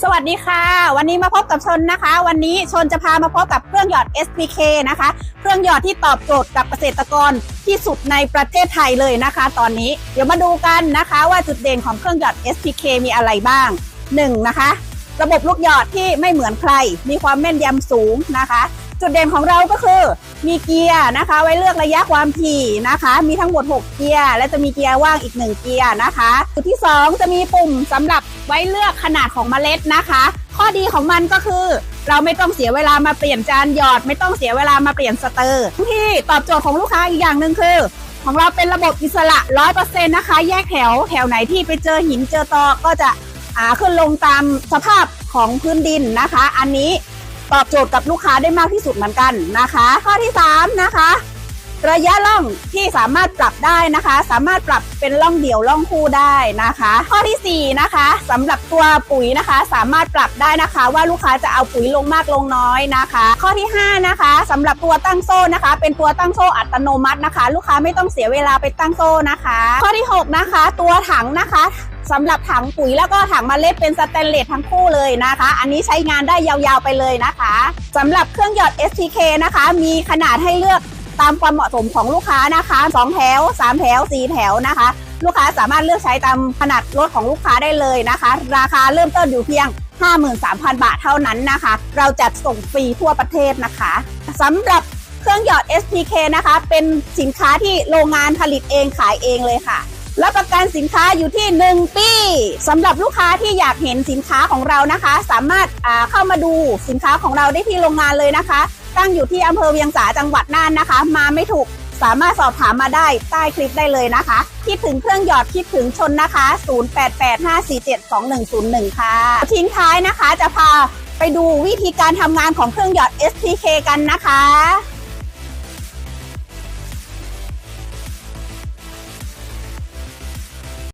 สวัสดีค่ะ วันนี้มาพบกับชนนะคะ วันนี้ชนจะพามาพบกับเครื่องหยอด SPK นะคะ เครื่องหยอดที่ตอบโจทย์กับเกษตรกรที่สุดในประเทศไทยเลยนะคะ ตอนนี้เดี๋ยวมาดูกันนะคะ ว่าจุดเด่นของเครื่องหยอด SPK มีอะไรบ้าง 1. นะคะ ระบบลูกหยอดที่ไม่เหมือนใคร มีความแม่นยำสูงนะคะ จุดเด่นของเราก็คือ มีเกียร์นะคะ ไว้เลือกระยะความถี่นะคะ มีทั้งหมด 6 เกียร์ และจะมีเกียร์ว่างอีก 1 เกียร์นะคะ จุดที่ 2 จะมีปุ่มสำหรับไว้เลือกขนาดของเมล็ดนะคะ ข้อดีของมันก็คือ เราไม่ต้องเสียเวลามาเปลี่ยนจานหยอด ไม่ต้องเสียเวลามาเปลี่ยนสเตอร์ที่ตอบโจทย์ของลูกค้าอีกอย่างหนึ่งคือของเราเป็นระบบอิสระ 100%นะคะ แยกแถว แถวไหนที่ไปเจอหินเจอตอก็จะอ่าขึ้นลงตามสภาพของพื้นดินนะคะ อันนี้ ตอบโจทย์กับลูกค้าได้มากที่สุดเหมือนกันนะคะ ข้อที่ 3 นะคะ ระยะล่องที่สามารถปรับได้นะคะ สามารถปรับเป็นล่องเดี่ยวล่องคู่ได้นะคะ ข้อทีสี่4นะคะสำหรับตัวปุ๋ยนะคะ สามารถปรับได้นะคะ ว่าลูกค้าจะเอาปุ๋ยลงมากลงน้อยนะคะ ข้อที่ 5 นะคะสำหรับตัวตั้งโซ่นะคะ เป็นตัวตั้งโซ่อัตโนมัตินะคะ ลูกค้าไม่ต้องเสียเวลาไปตั้งโซ่นะคะ ข้อที่ 6 นะคะ ตัวถังนะคะ สำหรับถังปุ๋ยแล้วก็ถังมเมล็ดเป็นสแตนเลสทั้งคู่เลยนะคะ อันนี้ใช้งานได้ยาวๆไปเลยนะคะสำหรับเครื่องหยอด STK นะคะ มีขนาดให้เลือกตามความเหมาะสมของลูกค้านะคะ2แถว3แถว4แถวนะคะ ลูกค้าสามารถเลือกใช้ตามขนาดรถของลูกค้าได้เลยนะคะ ราคาเริ่มต้นอยู่เพียง 53,000 บาทเท่านั้นนะคะ เราจัดส่งฟรีทั่วประเทศนะคะสำหรับเครื่องหยอด SPK นะคะ เป็นสินค้าที่โรงงานผลิตเองขายเองเลยค่ะ รับประกันสินค้าอยู่ที่ 1 ปีสำหรับลูกค้าที่อยากเห็นสินค้าของเรานะคะ สามารถเข้ามาดูสินค้าของเราได้ที่โรงงานเลยนะคะ ตั้งอยู่ที่อำเภอเวียงสาจังหวัดน่านนะคะ มาไม่ถูกสามารถสอบถามมาได้ใต้คลิปได้เลยนะคะ คิดถึงเครื่องหยอดคิดถึงชนนะคะ 0885472101 ค่ะ ทิ้งท้ายนะคะจะพาไปดูวิธีการทำงานของเครื่องหยอด STK กันนะคะ